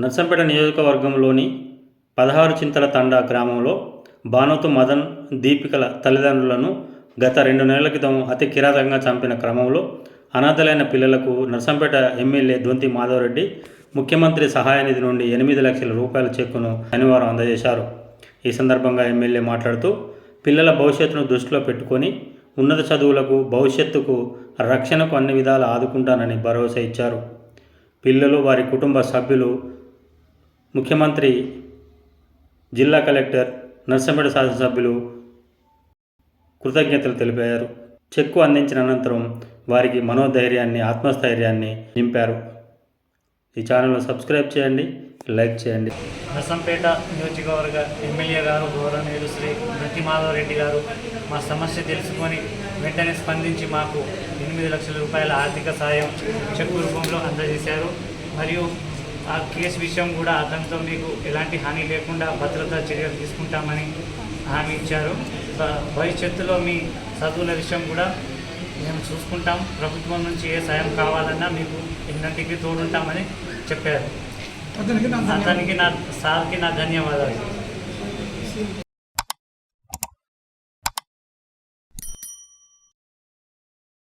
నర్సంపేట నియోజకవర్గంలోని పదహారు చింతల తండా గ్రామంలో భానుతు మదన్ దీపికల తల్లిదండ్రులను గత రెండు నెలల క్రితం అతి కిరాతకంగా చంపిన క్రమంలో అనాథలైన పిల్లలకు నర్సంపేట ఎమ్మెల్యే దొంతి మాధవరెడ్డి ముఖ్యమంత్రి సహాయ నిధి నుండి ఎనిమిది లక్షల రూపాయల చెక్కును శనివారం అందజేశారు. ఈ సందర్భంగా ఎమ్మెల్యే మాట్లాడుతూ పిల్లల భవిష్యత్తును దృష్టిలో పెట్టుకొని ఉన్నత చదువులకు భవిష్యత్తుకు రక్షణకు అన్ని విధాలు ఆదుకుంటానని భరోసా ఇచ్చారు. పిల్లలు వారి కుటుంబ సభ్యులు ముఖ్యమంత్రి జిల్లా కలెక్టర్ నర్సంపేట శాసనసభ్యులు కృతజ్ఞతలు తెలిపారు. చెక్కు అందించిన అనంతరం వారికి మనోధైర్యాన్ని ఆత్మస్థైర్యాన్ని నింపారు. ఈ ఛానల్ను సబ్స్క్రైబ్ చేయండి లైక్ చేయండి. నర్సంపేట నియోజకవర్గ ఎమ్మెల్యే గారు గౌరవనీయులు శ్రీ ప్రతిమాధవ్ రెడ్డి గారు మా సమస్య తెలుసుకొని వెంటనే స్పందించి మాకు ఎనిమిది లక్షల రూపాయల ఆర్థిక సాయం చెక్కు రూపంలో అందజేశారు. మరియు ఆ కేసు విషయం కూడా అతనితో మీకు ఎలాంటి హాని లేకుండా భద్రతా చర్యలు తీసుకుంటామని హామీ ఇచ్చారు. భవిష్యత్తులో మీ చదువుల విషయం కూడా మేము చూసుకుంటాం. ప్రభుత్వం నుంచి ఏ సాయం కావాలన్నా మీకు ఎన్నింటికి తోడుంటామని చెప్పారు. అతనికి నా సార్కి నా ధన్యవాదాలు.